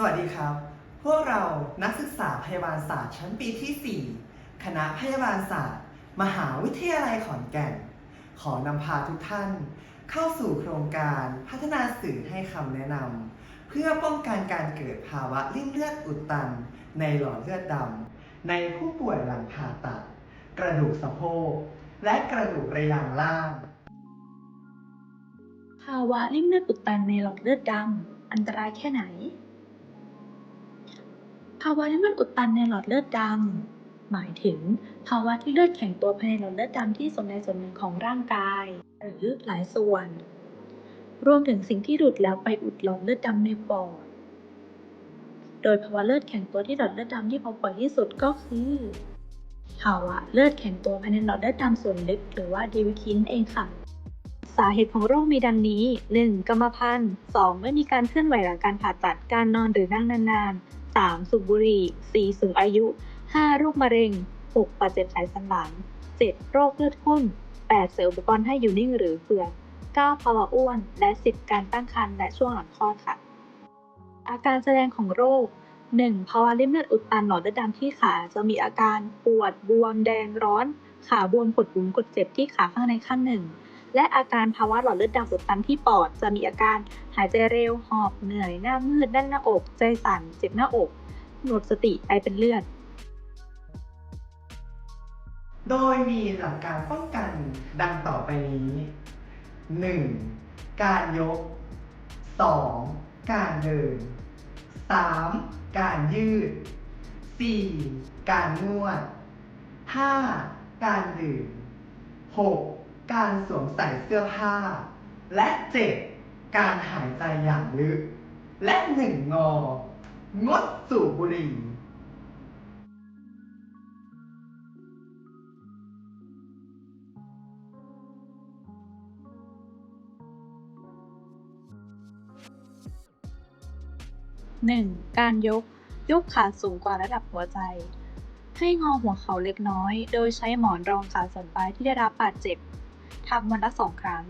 สวัสดีครับ พวกเรานักศึกษาพยาบาลศาสตร์ชั้นปีที่ 4 คณะพยาบาลศาสตร์ มหาวิทยาลัยขอนแก่น ขอนำพาทุกท่าน เข้าสู่โครงการพัฒนาสื่อให้คำแนะนำเพื่อป้องกันการเกิดภาวะริ่มเลือดอุดตัน ในหลอดเลือดดำในผู้ป่วยหลังผ่าตัด กระดูกสะโพกและกระดูกระยางล่าง ภาวะริ่มเลือดอุดตันในหลอดเลือดดำอันตรายแค่ไหน ภาวะริ่มเลือดอุดตันในหลอดเลือดดำ หมายถึงภาวะที่เลือดแข็งตัวภายในหลอดเลือดดำที่ส่วนใดส่วนหนึ่งของร่างกาย หรือหลายส่วน รวมถึงสิ่งที่หลุดแล้วไปอุดหลอดเลือดดำในปอด โดยภาวะเลือดแข็งตัวที่หลอดเลือดดำที่พบบ่อยที่สุดก็คือ ภาวะเลือดแข็งตัวภายในหลอดเลือดดำส่วนลึก หรือว่าดีวิคินเองค่ะสาเหตุของโรคมีดังนี้ 1. กรรมพันธุ์ 2. ไม่มีการเคลื่อนไหวหลังการผ่าตัด การนอนหรือนั่งนานๆ 3. สูบบุหรี่ 4. สูงอายุ 5. โรคมะเร็ง 6. บาดเจ็บสายสันหลัง 7. โรคเลือดข้น 8. เสริมอุปกรณ์ให้อยู่นิ่งหรือเฟือก 9. ภาวะอ้วน และ 10. การตั้งครรภ์และช่วงหลังคลอดค่ะ อาการแสดงของโรค 1. ภาวะริ่มเลือดอุดตันหลอดเลือดดำที่ขาจะมีอาการปวดบวมแดงร้อน ขาบวมกดบุ๋มกดเจ็บที่ขาข้างในข้างหนึ่ง และอาการภาวะหลอดเลือดดำอุดตันที่ปอด จะมีอาการหายใจเร็ว หอบเหนื่อย หน้ามืดแน่นหน้าอก ใจสั่น เจ็บหน้าอก หมดสติ ไอเป็นเลือด โดยมีหลักการป้องกันดังต่อไปนี้ 1. การยก 2. การเดิน 3. การยืด 4. การนวด 5. การดื่ม 6. การสวมใส่เสื้อผ้า และ 7. การหายใจอย่างลึก และ1งงองดสูบบุหรี่ 1. การยก ยกขาสูงกว่าระดับหัวใจ ให้งอหัวเข่าเล็กน้อย โดยใช้หมอนรองขาส่วนปลายที่ได้รับบาดเจ็บ ทำวันละสองครั้ง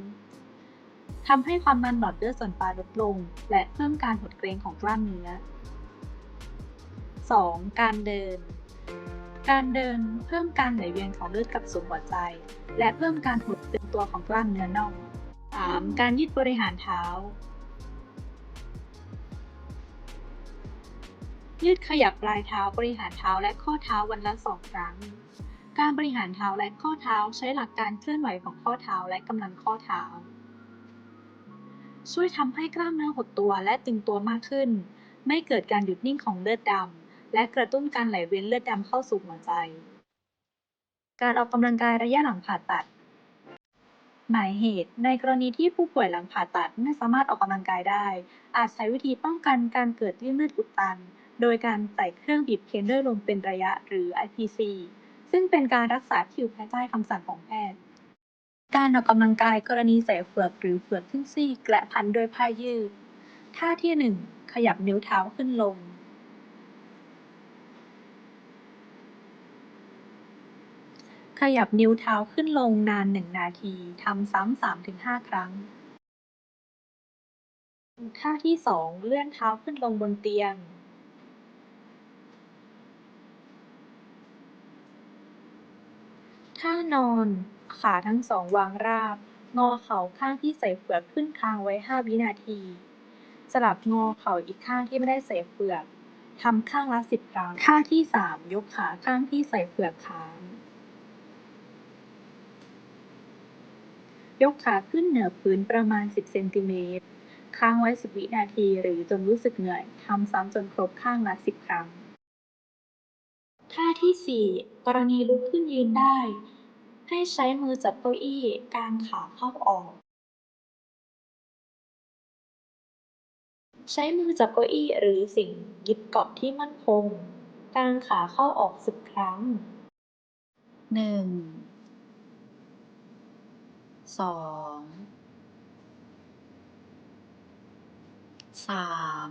ทำให้ความดันหลอดเลือดส่วนปลายลดลง และเพิ่มการหดเกรงของกล้ามเนื้อ 2. การเดิน การเดินเพิ่มการไหลเวียนของเลือดกับสู่หัวใจ และเพิ่มการหดตึงตัวของกล้ามเนื้อน่อง 3. การยืดบริหารเท้า ยืดขยับปลายเท้าบริหารเท้าและข้อเท้าวันละสองครั้ง การบริหารเท้าและข้อเท้าใช้หลักการเคลื่อนไหวของข้อเท้าและกำลังข้อเท้า ช่วยทำให้กล้ามเนื้อหดตัวและตึงตัวมากขึ้น ไม่เกิดการหยุดนิ่งของเลือดดำและกระตุ้นการไหลเวียนเลือดดำเข้าสู่หัวใจ การออกกำลังกายระยะหลังผ่าตัด หมายเหตุ ในกรณีที่ผู้ป่วยหลังผ่าตัดไม่สามารถออกกำลังกายได้ อาจใช้วิธีป้องกันการเกิดริ่มเลือดอุดตัน โดยการใส่เครื่องบีบเค้นด้วยลมเป็นระยะหรือ IPC ซึ่งเป็นการรักษาที่อยู่ภายใต้คำสั่งของแพทย์ การออกกำลังกายกรณีใส่เฟือกหรือเฟือกครึ่งซีกและพันด้วยผ้ายืด ท่าที่ 1 ขยับนิ้วเท้าขึ้นลงขยับนิ้วเท้าขึ้นลงนาน 1 นาที ทำซ้ำ3-5 ครั้ง ท่าที่ 2 เลื่อนเท้าขึ้นลงบนเตียง ท่านอน ขาทั้งสองวางราบ งอเข่าข้างที่ใส่เฟือกขึ้นค้างไว้5วินาที สลับงอเข่าอีกข้างที่ไม่ได้ใส่เฟือก ทำข้างละ10ครั้ง ท่าที่3ยกขาข้างที่ใส่เฟือกค้าง ยกขาขึ้นเหนือพื้นประมาณ10เซนติเมตร ค้างไว้10วินาทีหรือจนรู้สึกเหนื่อย ทำซ้ำจนครบข้างละ10ครั้ง ท่าที่ กรณีลุกขึ้นยืนได้ ให้ใช้มือจับเก้าอี้กางขาเข้าออก ใช้มือจับเก้าอี้หรือสิ่งยึดเกาะที่มั่นคง กางขาเข้าออกสิบครั้ง หนึ่ง สอง สาม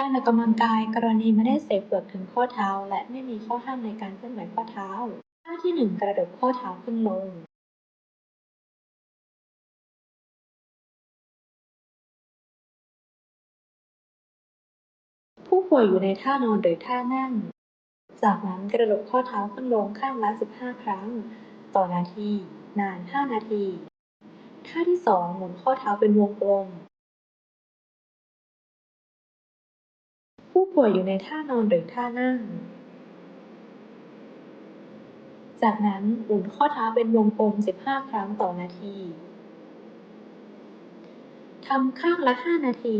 การออกกำลังกายกรณีไม่ได้เสพเปลือกถึงข้อเท้า และไม่มีข้อห้ามในการเคลื่อนไหวข้อเท้า ท่าที่หนึ่ง กระดกข้อเท้าขึ้นลงผู้ป่วยอยู่ในท่านอนหรือท่านั่ง จากนั้นกระดกข้อเท้าขึ้นลงข้างละ 15 ครั้ง ต่อนาที นาน 5 นาที ท่าที่สองหมุนข้อเท้าเป็นวงกลม ผู้ป่วยอยู่ในท่านอนหรือท่านั่ง จากนั้นหมุนข้อเท้าเป็นวงกลม 15 ครั้งต่อนาที ทำข้างละ 5 นาที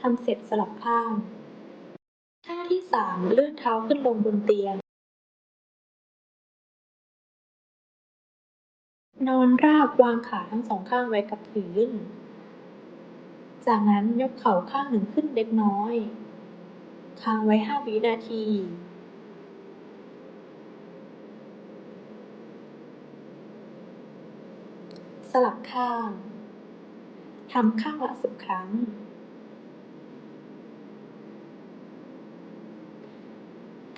ทำเสร็จสลับข้างท่าที่ 3 เลื่อนเท้าขึ้นลงบนเตียง นอนราบวางขาทั้งสองข้างไว้กับพื้นจากนั้นยกเข่าข้างหนึ่งขึ้นเล็กน้อย ค้างไว้5วินาทีสลับข้างทำข้างละ10ครั้ง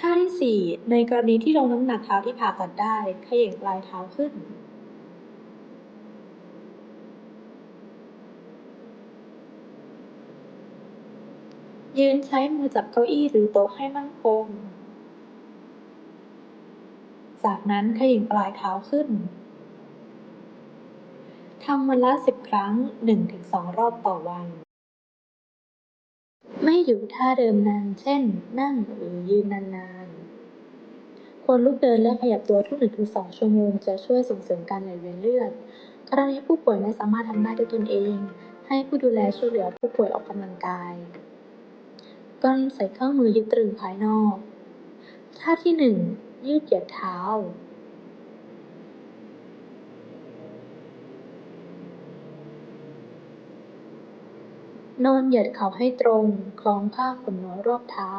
ท่าที่4ในกรณีที่ลงน้ำหนักเท้าที่ผ่าตัดได้ เขย่งปลายเท้าขึ้น ยืนใช้มือจับเก้าอี้หรือโต๊ะให้มั่นคง จากนั้นเขย่งปลายเท้าขึ้น ทำวันละ 10 ครั้ง 1-2 รอบต่อวัน ไม่อยู่ท่าเดิมนาน เช่น นั่งหรือยืนนานๆ ควรลุกเดินและขยับตัวทุก 1-2 ชั่วโมง จะช่วยส่งเสริมการไหลเวียนเลือด กรณีผู้ป่วยไม่สามารถทำได้ด้วยตนเอง ให้ผู้ดูแลช่วยเหลือผู้ป่วยออกกำลังกาย กรณีใส่เครื่องมือยึดตรึงภายนอก ท่าที่1ยืดเหยียดเท้านอนเหยียดเข่าให้ตรง คล้องผ้าขนน้อยรอบเท้า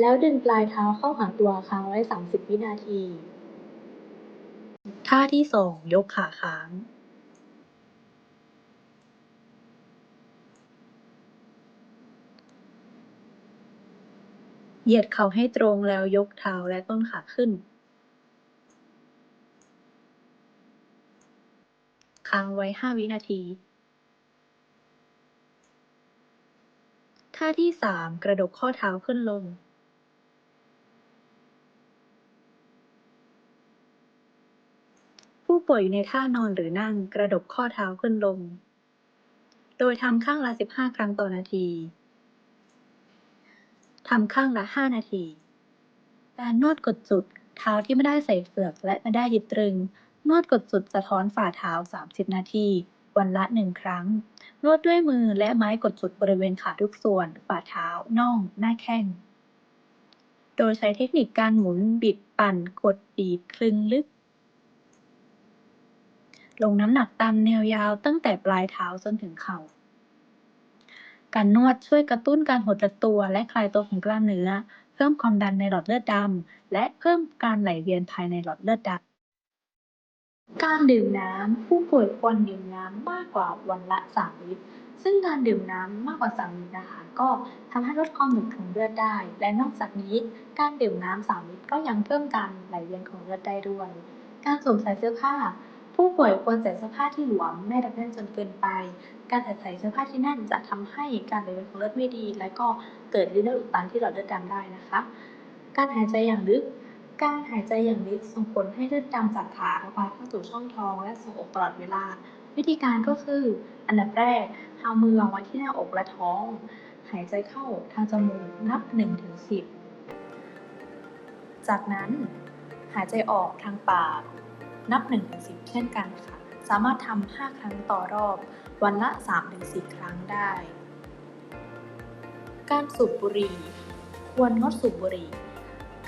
แล้วดึงปลายเท้าเข้าหาตัวค้างไว้ 30 วินาที ท่าที่2ยกขาค้าง เหยียดเข่าให้ตรงแล้วยกเท้าและต้นขาขึ้น ค้างไว้ 5 วินาที ท่าที่ 3 กระดกข้อเท้าขึ้นลง ผู้ป่วยอยู่ในท่านอนหรือนั่งกระดกข้อเท้าขึ้นลง โดยทำข้างละ 15 ครั้งต่อนาที ทำข้างละ 5 นาที การนวดกดจุด เท้าที่ไม่ได้ใส่เฟือกและไม่ได้ยึดตรึง นวดกดจุดสะท้อนฝ่าเท้า 30 นาที วันละ 1 ครั้ง นวดด้วยมือและไม้กดจุดบริเวณขาทุกส่วน ฝ่าเท้า น่อง หน้าแข้ง โดยใช้เทคนิคการหมุน บิด ปั่น กดบีบคลึงลึก ลงน้ำหนักตามแนวยาวตั้งแต่ปลายเท้าจนถึงเข่า การนวดช่วยกระตุ้นการหดตัวและคลายตัวของกล้ามเนื้อ เพิ่มความดันในหลอดเลือดดำ และเพิ่มการไหลเวียนภายในหลอดเลือดดำ การดื่มน้ำ ผู้ป่วยควรดื่มน้ำมากกว่าวันละ 3 ลิตร ซึ่งการดื่มน้ำมากกว่า 3 ลิตรนะคะ ก็ทำให้ลดความหนืดของเลือดได้ และนอกจากนี้การดื่มน้ำ 3 ลิตรก็ยังเพิ่มการไหลเวียนของเลือดได้ด้วย การสวมใส่เสื้อผ้า ผู้ป่วยควรใส่เสื้อผ้าที่หลวมไม่รัดแน่นจนเกินไป การใส่ใส่เสื้อผ้าที่แน่นจะทำให้การไหลเวียนของเลือดไม่ดี และก็เกิดลิ้นเลือดอุดตันที่หลอดเลือดดำได้นะคะ การหายใจอย่างลึก การหายใจอย่างลึกส่งผลให้เลือดดำจากขาระบายเข้าสู่ช่องท้องและสู่อกตลอดเวลา วิธีการก็คือ อันดับแรกเอามือวางไว้ที่หน้าอกและท้อง หายใจเข้าทางจมูกนับ1ถึง10จากนั้นหายใจออกทางปาก นับ1ถึง10 เช่นกันค่ะ สามารถทำ5ครั้งต่อรอบ วันละ 3-4 ครั้งได้ การสูบบุหรี่ควรงดสูบบุหรี่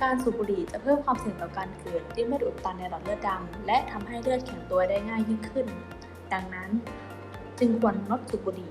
การสูบบุหรี่จะเพิ่มความเสี่ยงต่อการเกิดริ่มเลือดอุดตันในหลอดเลือดดำและทำให้เลือดแข็งตัวได้ง่ายยิ่งขึ้น ดังนั้น จึงควรงดสูบบุหรี่